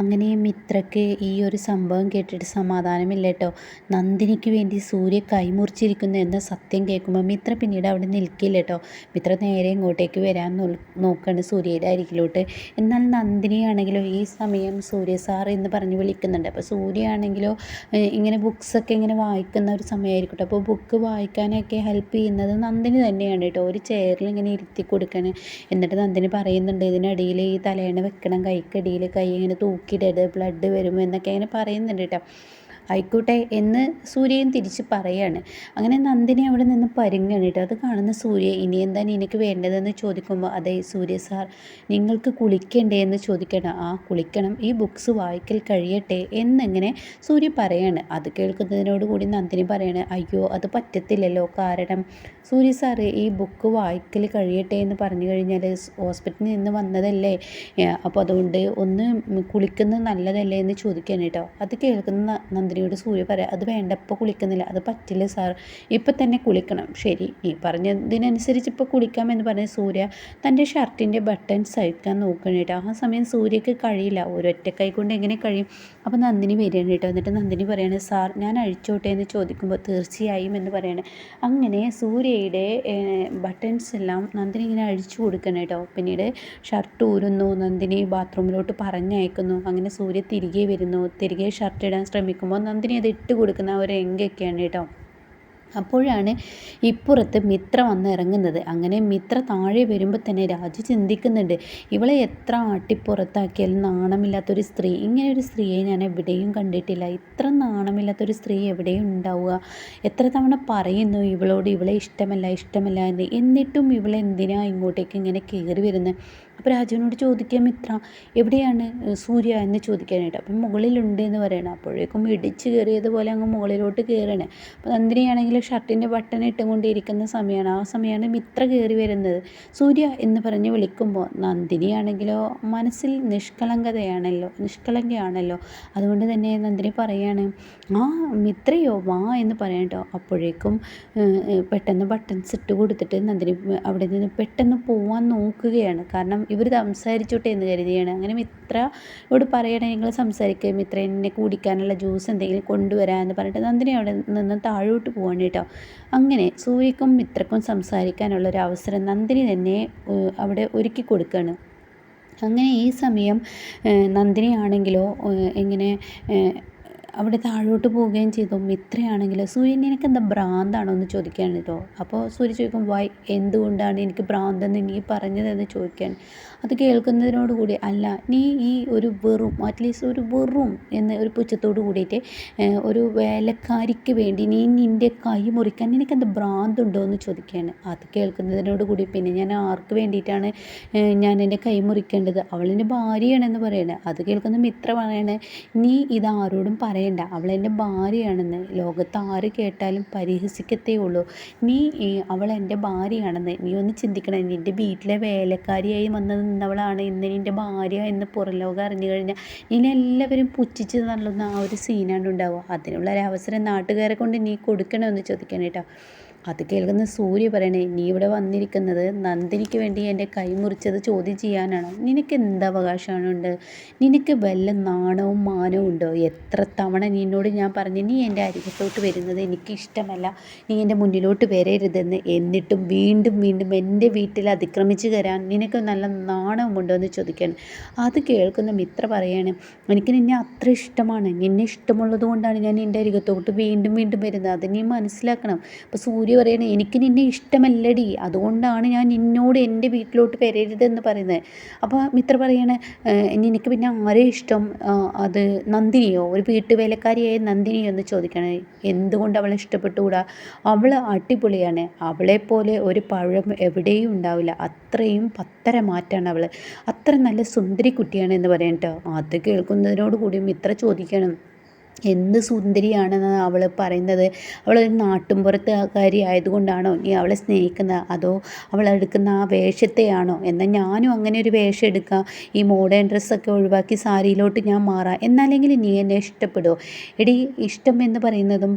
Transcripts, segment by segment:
അങ്ങനെ മിത്രയ്ക്ക് ഈ ഒരു സംഭവം കേട്ടിട്ട് സമാധാനമില്ല കേട്ടോ നന്ദിനിക്ക് വേണ്ടി സൂര്യ കൈമുറിച്ചിരിക്കുന്നു എന്ന സത്യം കേൾക്കുമ്പോൾ മിത്ര പിന്നീട് അവിടെ നിൽക്കില്ല കേട്ടോ മിത്ര നേരെ ഇങ്ങോട്ടേക്ക് വരാൻ നോക്കുകയാണ് സൂര്യയുടെ അരികിലോട്ട്. എന്നാൽ നന്ദിനിയാണെങ്കിലോ ഈ സമയം സൂര്യ സാർ എന്ന് പറഞ്ഞ് വിളിക്കുന്നുണ്ട്. അപ്പോൾ സൂര്യയാണെങ്കിലോ ഇങ്ങനെ ബുക്സൊക്കെ ഇങ്ങനെ വായിക്കുന്ന ഒരു സമയമായിരിക്കും അപ്പോൾ ബുക്ക് വായിക്കാനൊക്കെ ഹെൽപ്പ് ചെയ്യുന്നത് നന്ദിനി തന്നെയാണ് കേട്ടോ. ഒരു ചെയറിൽ ഇങ്ങനെ ഇരുത്തി കൊടുക്കുകയാണ് എന്നിട്ട് നന്ദിനി പറയുന്നുണ്ട് ഇതിനിടയിൽ ഈ തലേണ വെക്കണം കൈക്കടിയിൽ കൈ ഇങ്ങനെ തൂക്കി നോക്കിയിടരുത് ബ്ലഡ് വരും എന്നൊക്കെ അങ്ങനെ പറയുന്നുണ്ട് കേട്ടോ ആയിക്കോട്ടെ എന്ന് സൂര്യയും തിരിച്ച് പറയാണ്. അങ്ങനെ നന്ദിനി അവിടെ നിന്ന് പരുങ്ങാണ് കേട്ടോ. അത് കാണുന്ന സൂര്യ ഇനി എന്താണ് എനിക്ക് വേണ്ടതെന്ന് ചോദിക്കുമ്പോൾ അതെ സൂര്യ സാർ നിങ്ങൾക്ക് കുളിക്കണ്ടേ എന്ന് ചോദിക്കണം ആ കുളിക്കണം. ഈ ബുക്സ് വായിക്കൽ കഴിയട്ടെ എന്നിങ്ങനെ സൂര്യ പറയാണ്. അത് കേൾക്കുന്നതിനോട് കൂടി നന്ദിനി പറയാണ് അയ്യോ അത് പറ്റത്തില്ലല്ലോ. കാരണം സൂര്യ സാറ് ഈ ബുക്ക് വായിക്കൽ കഴിയട്ടെ എന്ന് പറഞ്ഞു കഴിഞ്ഞാൽ ഹോസ്പിറ്റലിൽ നിന്ന് വന്നതല്ലേ? അപ്പോൾ അതുകൊണ്ട് ഒന്ന് കുളിക്കുന്നത് നല്ലതല്ലേ എന്ന് ചോദിക്കാൻ കേട്ടോ. അത് കേൾക്കുന്ന നന്ദിനി മന്ത്രിയോട് സൂര്യ പറയാം അത് വേണ്ട ഇപ്പോൾ കുളിക്കുന്നില്ല അത് പറ്റില്ല സാർ. ഇപ്പം തന്നെ കുളിക്കണം. ശരി ഈ പറഞ്ഞതിനനുസരിച്ച് ഇപ്പോൾ കുളിക്കാമെന്ന് പറഞ്ഞ സൂര്യ തന്റെ ഷർട്ടിന്റെ ബട്ടൺ സഹിക്കാൻ നോക്കണം കേട്ടോ. ആ സമയം സൂര്യക്ക് കഴിയില്ല. ഒരൊറ്റ കൈ കൊണ്ട് എങ്ങനെ കഴിയും? അപ്പോൾ നന്ദിനി വരികയാണ് കേട്ടോ. എന്നിട്ട് നന്ദിനി പറയാണ് സാർ ഞാൻ അഴിച്ചോട്ടെ എന്ന് ചോദിക്കുമ്പോൾ തീർച്ചയായും എന്ന് പറയാണ്. അങ്ങനെ സൂര്യയുടെ ബട്ടൺസ് എല്ലാം നന്ദിനി ഇങ്ങനെ അഴിച്ചു കൊടുക്കണം കേട്ടോ. പിന്നീട് ഷർട്ട് ഊരുന്നു നന്ദിനി ബാത്റൂമിലോട്ട് പറഞ്ഞയക്കുന്നു. അങ്ങനെ സൂര്യ തിരികെ വരുന്നു. തിരികെ ഷർട്ട് ഇടാൻ ശ്രമിക്കുമ്പോൾ നന്ദിനി അത് ഇട്ട് കൊടുക്കുന്ന ഒരു രംഗമൊക്കെയാണ് കേട്ടോ. അപ്പോഴാണ് ഇപ്പുറത്ത് മിത്ര വന്ന് ഇറങ്ങുന്നത്. അങ്ങനെ മിത്ര താഴെ വരുമ്പോൾ തന്നെ രാജു ചിന്തിക്കുന്നുണ്ട് ഇവളെ എത്ര ആട്ടിപ്പുറത്താക്കിയാലും നാണമില്ലാത്തൊരു സ്ത്രീ? ഇങ്ങനെ ഒരു സ്ത്രീയെ ഞാൻ എവിടെയും കണ്ടിട്ടില്ല. ഇത്ര നാണമില്ലാത്തൊരു സ്ത്രീ എവിടെയും ഉണ്ടാവുക? എത്ര തവണ പറയുന്നു ഇവളോട് ഇവളെ ഇഷ്ടമല്ല ഇഷ്ടമല്ല എന്ന്. എന്നിട്ടും ഇവളെന്തിനാ ഇങ്ങോട്ടേക്ക് ഇങ്ങനെ കയറി വരുന്നത് അപ്പോൾ രാജുവിനോട് ചോദിക്കുക മിത്ര എവിടെയാണ് സൂര്യ? എന്ന് ചോദിക്കാനായിട്ട്. അപ്പം മുകളിലുണ്ട് എന്ന് പറയണം. അപ്പോഴേക്കും ഇടിച്ച് കയറിയതുപോലെ അങ്ങ് മുകളിലോട്ട് കയറണേ. അപ്പോൾ നന്ദിനിയാണെങ്കിൽ ഷർട്ടിന്റെ ബട്ടൺ ഇട്ടുകൊണ്ടിരിക്കുന്ന സമയമാണ്. ആ സമയമാണ് മിത്ര കയറി വരുന്നത്. സൂര്യ എന്ന് പറഞ്ഞ് വിളിക്കുമ്പോൾ നന്ദിനിയാണെങ്കിലോ മനസ്സിൽ നിഷ്കളങ്കതയാണല്ലോ നിഷ്കളങ്കയാണല്ലോ. അതുകൊണ്ട് തന്നെ നന്ദിനി പറയാണ് ആ മിത്രയോ വാ എന്ന് പറയട്ടോ അപ്പോഴേക്കും പെട്ടെന്ന് ബട്ടൺസ് ഇട്ട് കൊടുത്തിട്ട് നന്ദിനി അവിടെ നിന്ന് പെട്ടെന്ന് പോവാൻ നോക്കുകയാണ്. കാരണം ഇവർ സംസാരിച്ചോട്ടെ എന്ന് കരുതിയാണ്. അങ്ങനെ മിത്ര ഇവിടെ പറയണേ നിങ്ങൾ സംസാരിക്കുക മിത്ര എന്നെ കുടിക്കാനുള്ള ജ്യൂസ് എന്തെങ്കിലും കൊണ്ടുവരാമെന്ന് പറഞ്ഞിട്ട് നന്ദിനി അവിടെ നിന്ന് താഴോട്ട് പോവാണ് കേട്ടോ. അങ്ങനെ സൂര്യക്കും മിത്രക്കും സംസാരിക്കാനുള്ള ഒരു അവസരം നന്ദിനി തന്നെ അവിടെ ഒരുക്കി കൊടുക്കുകയാണ് അങ്ങനെ ഈ സമയം നന്ദിനിയാണെങ്കിലോ ഇങ്ങനെ അവിടെ താഴോട്ട് പോവുകയും ചെയ്തു. മിത്രയാണെങ്കിൽ സൂര്യൻ നിനക്ക് എന്താ ഭ്രാന്താണോ? എന്ന് ചോദിക്കുകയാണ് കേട്ടോ അപ്പോൾ സൂര്യ ചോദിക്കും വൈ എന്തുകൊണ്ടാണ് എനിക്ക് ഭ്രാന്തെന്ന് നീ പറഞ്ഞതെന്ന്? ചോദിക്കാൻ അത് കേൾക്കുന്നതിനോടുകൂടി അല്ല നീ ഈ ഒരു വെറും അറ്റ്ലീസ്റ്റ് ഒരു വെറും എന്ന് ഒരു പുച്ഛത്തോട് കൂടിയിട്ട് ഒരു വേലക്കാരിക്ക് വേണ്ടി നീ നിന്റെ കൈ മുറിക്കാൻ നിനക്കെന്താ ഭ്രാന്തുണ്ടോ? എന്ന് ചോദിക്കുകയാണ്. അത് കേൾക്കുന്നതിനോട് കൂടി പിന്നെ ഞാൻ ആർക്ക് വേണ്ടിയിട്ടാണ് ഞാൻ എന്റെ കൈ മുറിക്കേണ്ടത്? അവളെന്റെ ഭാര്യയാണെന്ന് പറയണേ. അത് കേൾക്കുന്ന മിത്ര പറയണേ നീ ഇതാരോടും ആരോടും പറയണ്ട. എന്റെ ഭാര്യയാണെന്ന്. ലോകത്ത് ആര് കേട്ടാലും പരിഹസിക്കത്തേ ഉള്ളൂ. നീ അവൾ എന്റെ ഭാര്യയാണെന്ന്. നീ ഒന്ന് ചിന്തിക്കണം. നിന്റെ വീട്ടിലെ വേലക്കാരിയായി വന്ന് നിന്നവളാണ് ഇന്ന് നിന്റെ ഭാര്യ എന്ന് പുറംലോകം അറിഞ്ഞു കഴിഞ്ഞാൽ ഇനി എല്ലാവരും പുച്ഛിച്ച് തള്ളുന്ന ആ ഒരു സീനാണ് ഉണ്ടാവുക. അതിനുള്ള അവസരം നാട്ടുകാരെ കൊണ്ട് നീ കൊടുക്കണമെന്ന് ചോദിക്കണം കേട്ടോ. അത് കേൾക്കുന്ന സൂര്യ പറയണേ നീ ഇവിടെ വന്നിരിക്കുന്നത് നന്ദിനിക്ക് വേണ്ടി എന്റെ കൈ മുറിച്ചത് ചോദ്യം ചെയ്യാനാണ്? നിനക്ക് എന്ത് അവകാശമാണുണ്ട് നിനക്ക് വല്ല നാണവും മാനവും ഉണ്ടോ? എത്ര തവണ നിന്നോട് ഞാൻ പറഞ്ഞു നീ എന്റെ അരികത്തോട്ട് വരുന്നത് എനിക്ക് ഇഷ്ടമല്ല. നീ എന്റെ മുന്നിലോട്ട് വരരുതെന്ന് എന്നിട്ടും വീണ്ടും വീണ്ടും എന്റെ വീട്ടിൽ അതിക്രമിച്ച് കയറാൻ നിനക്ക് നല്ല നാണവുമുണ്ടോ എന്ന് ചോദിക്കുകയാണ് അത് കേൾക്കുന്ന മിത്ര പറയാണ് എനിക്ക് നിന്നെ അത്ര ഇഷ്ടമാണ്. നിന്നെ ഇഷ്ടമുള്ളത് കൊണ്ടാണ് ഞാൻ എന്റെ അരികത്തോട്ട് വീണ്ടും വീണ്ടും വരുന്നത്. അത് നീ മനസ്സിലാക്കണം. അപ്പോൾ സൂര്യ ഭാര്യ പറയണേ എനിക്ക് നിന്നെ ഇഷ്ടമല്ലടി. അതുകൊണ്ടാണ് ഞാൻ നിന്നോട് എന്റെ വീട്ടിലോട്ട് വരരുതെന്ന് പറയുന്നത്. അപ്പോൾ മിത്ര പറയണേ നിനക്ക് പിന്നെ ആരെ ഇഷ്ടം? അത് നന്ദിനിയോ? ഒരു വീട്ടുവേലക്കാരിയായ നന്ദിനിയോ? എന്ന് ചോദിക്കണേ. എന്തുകൊണ്ട് അവളെ ഇഷ്ടപ്പെട്ടുകൂടാ? അവൾ അടിപൊളിയാണ്. അവളെപ്പോലെ ഒരു പഴം എവിടെയും ഉണ്ടാവില്ല. അത്രയും പത്തര മാറ്റാണ് അവൾ അത്ര നല്ല സുന്ദരി കുട്ടിയാണ് എന്ന് പറയട്ടോ അത് കേൾക്കുന്നതിനോട് കൂടി മിത്ര ചോദിക്കണം. എന്ത് സുന്ദരിയാണെന്നാണ് അവൾ പറയുന്നത്. അവളൊരു നാട്ടുമ്പുറത്തുകാരി ആയതുകൊണ്ടാണോ നീ അവളെ സ്നേഹിക്കുന്നത്? അതോ അവൾ എടുക്കുന്ന ആ വേഷത്തെയാണോ? എന്നാൽ ഞാനും അങ്ങനെ ഒരു വേഷം എടുക്കാം. ഈ മോഡേൺ ഡ്രസ്സൊക്കെ ഒഴിവാക്കി സാരിയിലോട്ട് ഞാൻ മാറാം. എന്നല്ലെങ്കിൽ നീ എന്നെ ഇഷ്ടപ്പെടുമോ എടി ഇഷ്ടം എന്ന് പറയുന്നതും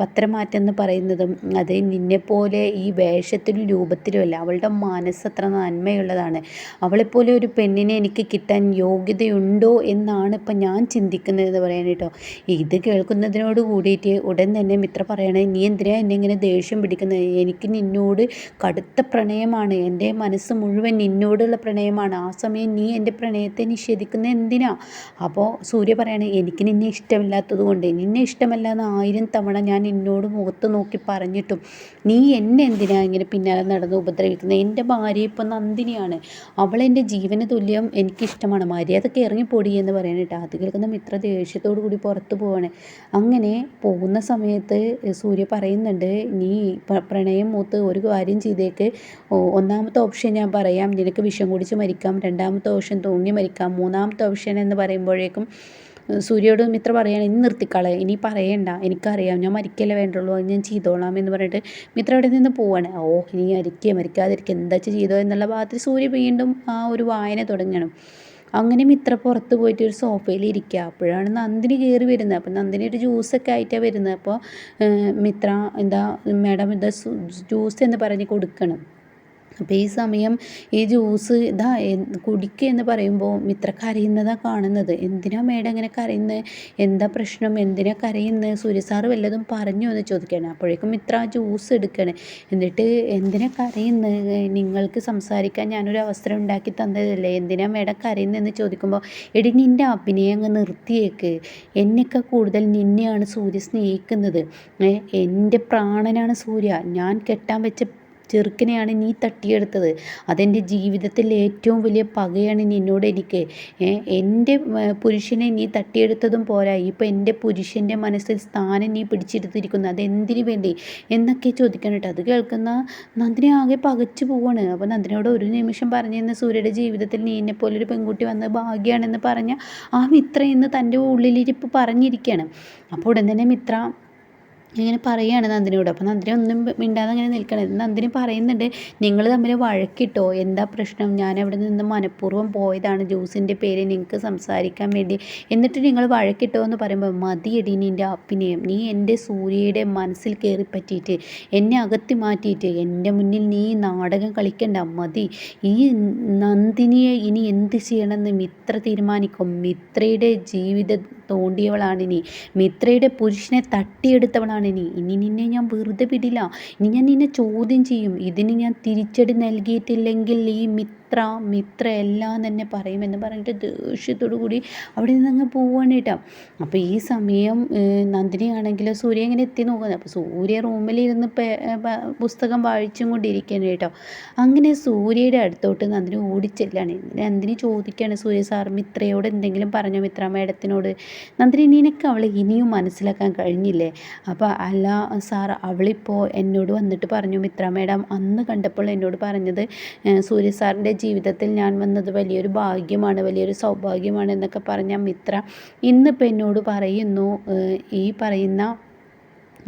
പത്രമാറ്റം എന്ന് പറയുന്നതും അത് നിന്നെപ്പോലെ ഈ വേഷത്തിനും രൂപത്തിലും അല്ല. അവളുടെ മനസ്സത്ര നന്മയുള്ളതാണ്. അവളെപ്പോലെ ഒരു പെണ്ണിനെ എനിക്ക് കിട്ടാൻ യോഗ്യതയുണ്ടോ എന്നാണ് ഇപ്പം ഞാൻ ചിന്തിക്കുന്നത് എന്ന് പറയാൻ കേട്ടോ. ഇത് കേൾക്കുന്നതിനോട് കൂടിയിട്ട് ഉടൻ തന്നെ മിത്ര പറയണേ നീ എന്തിനാ എന്നെ ഇങ്ങനെ ദേഷ്യം പിടിക്കുന്നത് എനിക്ക് നിന്നോട് കടുത്ത പ്രണയമാണ്. എന്റെ മനസ്സ് മുഴുവൻ നിന്നോടുള്ള പ്രണയമാണ്. ആ സമയം നീ എന്റെ പ്രണയത്തെ നിഷേധിക്കുന്ന എന്തിനാ? അപ്പോൾ സൂര്യ പറയണേ എനിക്ക് നിന്നെ ഇഷ്ടമില്ലാത്തത് കൊണ്ട് നിന്നെ ഇഷ്ടമല്ല എന്ന് ആയിരം തവണ ഞാൻ നിന്നോട് മുഖത്ത് നോക്കി പറഞ്ഞിട്ടും നീ എന്നെ എന്തിനാ ഇങ്ങനെ പിന്നാലെ നടന്ന് ഉപദ്രവിക്കുന്നത് എന്റെ ഭാര്യ ഇപ്പോൾ നന്ദിനിയാണ്. അവൾ എന്റെ ജീവന തുല്യം എനിക്കിഷ്ടമാണ്. മര്യാദയ്ക്ക് ഇറങ്ങിപ്പോടി എന്ന് പറയാനായിട്ട് അത് കേൾക്കുന്ന മിത്ര ദേഷ്യത്തോടു കൂടി പുറത്ത് പോവാണ്. അങ്ങനെ പോകുന്ന സമയത്ത് സൂര്യ പറയുന്നുണ്ട് നീ പ്രണയം മൂത്ത് ഒരു കാര്യം ചെയ്തേക്ക്. ഒന്നാമത്തെ ഓപ്ഷൻ ഞാൻ പറയാം. നിനക്ക് വിഷം കുടിച്ച് മരിക്കാം. രണ്ടാമത്തെ ഓപ്ഷൻ തൂങ്ങി മരിക്കാം. മൂന്നാമത്തെ ഓപ്ഷൻ എന്ന് പറയുമ്പോഴേക്കും സൂര്യയോട് മിത്ര പറയാണ് ഇനി നിർത്തിക്കളെ. ഇനി പറയണ്ട. എനിക്കറിയാം. ഞാൻ മരിക്കല്ലേ വേണ്ടുള്ളൂ. ഞാൻ ചെയ്തോളാം എന്ന് പറഞ്ഞിട്ട് മിത്ര അവിടെ നിന്ന് പോവാണ്. ഓ ഇനി മരിക്കുക മരിക്കാതിരിക്കുക എന്താ ചെയ്തോ എന്നുള്ള ഭാഗത്തിൽ സൂര്യ വീണ്ടും ആ ഒരു വായന തുടങ്ങണം. അങ്ങനെ മിത്ര പുറത്ത് പോയിട്ട് ഒരു സോഫയിൽ ഇരിക്കുക. അപ്പോഴാണ് നന്ദിനി കയറി വരുന്നത്. അപ്പോൾ നന്ദിനി ഒരു ജ്യൂസൊക്കെ ആയിട്ടാണ് വരുന്നത്. അപ്പോൾ മിത്ര എന്താ മാഡം എന്താ ജ്യൂസ് എന്ന് പറഞ്ഞ് കൊടുക്കണം. അപ്പോൾ ഈ സമയം ഈ ജ്യൂസ് ഇതാ കുടിക്കുക എന്ന് പറയുമ്പോൾ മിത്ര കരയുന്നതാണ് കാണുന്നത്. എന്തിനാ മേഡം ഇങ്ങനെ കരയുന്നത് എന്താ പ്രശ്നം? എന്തിനാ കരയുന്നത് സൂര്യ സാറ് വല്ലതും പറഞ്ഞു എന്ന് ചോദിക്കുകയാണ് അപ്പോഴേക്കും മിത്ര ആ ജ്യൂസ് എടുക്കുകയാണ് എന്നിട്ട് എന്തിനാ കരയുന്നത് നിങ്ങൾക്ക് സംസാരിക്കാൻ ഞാനൊരു അവസരം ഉണ്ടാക്കി തന്നതല്ലേ? എന്തിനാ മേഡം കരയുന്നതെന്ന് ചോദിക്കുമ്പോൾ എടി നിന്റെ അഭിനയം അങ്ങ് നിർത്തിയേക്ക്. എന്നെയൊക്കെ കൂടുതൽ നിന്നെയാണ് സൂര്യ സ്നേഹിക്കുന്നത്. എന്റെ പ്രാണനാണ് സൂര്യ. ഞാൻ കെട്ടാൻ വെച്ച ചെറുക്കനെയാണ് നീ തട്ടിയെടുത്തത്. അതെന്റെ ജീവിതത്തിൽ ഏറ്റവും വലിയ പകയാണ് നിന്നോട് എനിക്ക്. എന്റെ പുരുഷനെ നീ തട്ടിയെടുത്തതും പോരാ. ഇപ്പം എന്റെ പുരുഷന്റെ മനസ്സിൽ സ്ഥാനം നീ പിടിച്ചെടുത്തിരിക്കുന്നു. അതെന്തിനു വേണ്ടി? എന്നൊക്കെ ചോദിക്കണം കേട്ടോ. അത് കേൾക്കുന്ന നന്ദിനി ആകെ പകച്ചു പോവാണ്. അപ്പോൾ നന്ദിനോട് ഒരു നിമിഷം പറഞ്ഞിരുന്ന സൂര്യയുടെ ജീവിതത്തിൽ നീ എന്നെ പോലൊരു പെൺകുട്ടി വന്ന ഭാഗ്യമാണെന്ന് പറഞ്ഞ ആ മിത്ര ഇന്ന് തന്റെ ഉള്ളിലിരിപ്പ് പറഞ്ഞിരിക്കുകയാണ് അപ്പോൾ ഉടൻ തന്നെ മിത്ര ഇങ്ങനെ പറയുകയാണ് നന്ദിനിയോട്. അപ്പോൾ നന്ദിനി ഒന്നും മിണ്ടാതെ അങ്ങനെ നിൽക്കണം. നന്ദിനി പറയുന്നുണ്ട് നിങ്ങൾ തമ്മിൽ വഴക്കിട്ടോ? എന്താ പ്രശ്നം? ഞാൻ അവിടെ നിന്ന് മനഃപൂർവം പോയതാണ് ജ്യൂസിന്റെ പേര്. നിങ്ങൾക്ക് സംസാരിക്കാൻ വേണ്ടി. എന്നിട്ട് നിങ്ങൾ വഴക്കിട്ടോ എന്ന് പറയുമ്പോൾ മതിയടി നിന്റെ അഭിനയം. നീ എന്റെ സൂര്യയുടെ മനസ്സിൽ കയറി പറ്റിയിട്ട് എന്നെ അകത്തി മാറ്റിയിട്ട് എന്റെ മുന്നിൽ നീ നാടകം കളിക്കണ്ട. മതി. ഈ നന്ദിനിയെ ഇനി എന്ത് ചെയ്യണമെന്ന് മിത്ര തീരുമാനിക്കും. മിത്രയുടെ ജീവിതം തോണ്ടിയവളാണ് ഇനി. മിത്രയുടെ പുരുഷനെ തട്ടിയെടുത്തവളാണ് ഇനി ഇനി നിന്നെ ഞാൻ വെറുതെ വിടില്ല. ഇനി ഞാൻ നിന്നെ ചോദ്യം ചെയ്യും. ഇതിന് ഞാൻ തിരിച്ചടി നൽകിയിട്ടില്ലെങ്കിൽ ഈ മിത്ര മിത്ര മിത്ര എല്ലാം തന്നെ പറയുമെന്ന് പറഞ്ഞിട്ട് ദേഷ്യത്തോടു കൂടി അവിടെ നിന്ന് അങ്ങ് പോവാണ് കേട്ടോ. അപ്പോൾ ഈ സമയം നന്ദിനിയാണെങ്കിൽ സൂര്യ ഇങ്ങനെ എത്തി നോക്കുന്നത് അപ്പോൾ സൂര്യ റൂമിലിരുന്ന് പുസ്തകം വായിച്ചും കൊണ്ടിരിക്കുകയാണ് കേട്ടോ. അങ്ങനെ സൂര്യയുടെ അടുത്തോട്ട് നന്ദിനി ഓടിച്ചെല്ലാണ്. നന്ദിനി ചോദിക്കുകയാണ് സൂര്യ സാർ മിത്രയോട് എന്തെങ്കിലും പറഞ്ഞോ? മിത്ര മേഡത്തിനോട്? നന്ദിനി നിനക്ക് അവളെ ഇനിയും മനസ്സിലാക്കാൻ കഴിഞ്ഞില്ലേ? അപ്പോൾ അല്ല സാർ അവളിപ്പോൾ എന്നോട് വന്നിട്ട് പറഞ്ഞു. മിത്ര മേഡം അന്ന് കണ്ടപ്പോൾ എന്നോട് പറഞ്ഞത് സൂര്യ സാറിന്റെ ജീവിതത്തിൽ ഞാൻ വന്നത് വലിയൊരു ഭാഗ്യമാണ് വലിയൊരു സൗഭാഗ്യമാണ് എന്നൊക്കെ പറഞ്ഞ മിത്ര ഇന്നിപ്പോൾ എന്നോട് പറയുന്നു ഈ പറയുന്ന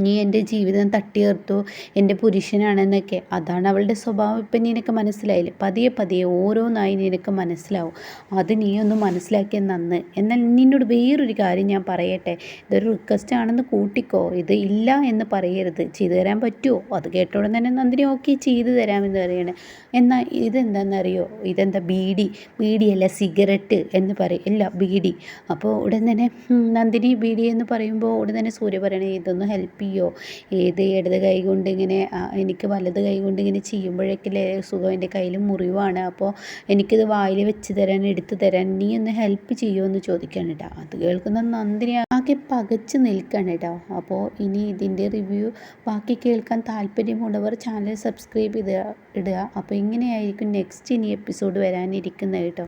നീ എന്റെ ജീവിതം തട്ടിയെടുത്തു എന്റെ പുരുഷനാണെന്നൊക്കെ. അതാണ് അവളുടെ സ്വഭാവം. ഇപ്പം നിനക്ക് മനസ്സിലായില്ലേ? പതിയെ പതിയെ ഓരോന്നായി നിനക്ക് മനസ്സിലാവും. അത് നീ ഒന്ന് മനസ്സിലാക്കിയ നന്ന്. എന്നാൽ നിന്നോട് വേറൊരു കാര്യം ഞാൻ പറയട്ടെ? ഇതൊരു റിക്വസ്റ്റ് ആണെന്ന് കൂട്ടിക്കോ. ഇത് ഇല്ല എന്ന് പറയരുത്. ചെയ്തു തരാൻ പറ്റുമോ അത് കേട്ടോടെ തന്നെ നന്ദിനി ഓക്കെ ചെയ്തു തരാമെന്ന് പറയണേ. എന്നാൽ ഇതെന്താണെന്നറിയോ ഇതെന്താ ബീഡി? ബീഡിയല്ല സിഗരറ്റ് എന്ന് പറയും. ഇല്ല ബീഡി. അപ്പോൾ ഉടൻ തന്നെ നന്ദിനി ബീഡി എന്ന് പറയുമ്പോൾ ഉടൻ തന്നെ സൂര്യ പറയണേ ഇതൊന്ന് ഹെൽപ്പ് ചെയ്യോ ഏത് ഇടത് കൈ കൊണ്ട് ഇങ്ങനെ എനിക്ക് വലത് കൈ കൊണ്ട് ഇങ്ങനെ ചെയ്യുമ്പോഴേക്കല്ലേ സുഖം? എന്റെ കയ്യിൽ മുറിവാണ്. അപ്പോൾ എനിക്കിത് വായിൽ വെച്ച് തരാൻ എടുത്തു തരാൻ നീ ഒന്ന് ഹെൽപ്പ് ചെയ്യുമോ എന്ന് ചോദിക്കാൻ കേട്ടോ. അത് കേൾക്കുന്ന നന്ദിനി ആകെ പകച്ച് നിൽക്കണം കേട്ടോ. അപ്പോൾ ഇനി ഇതിന്റെ റിവ്യൂ ബാക്കി കേൾക്കാൻ താല്പര്യമുള്ളവർ ചാനൽ സബ്സ്ക്രൈബ് ചെയ്ത് ഇടുക. അപ്പോൾ ഇങ്ങനെയായിരിക്കും നെക്സ്റ്റ് ഇനി എപ്പിസോഡ് വരാനിരിക്കുന്നത് കേട്ടോ.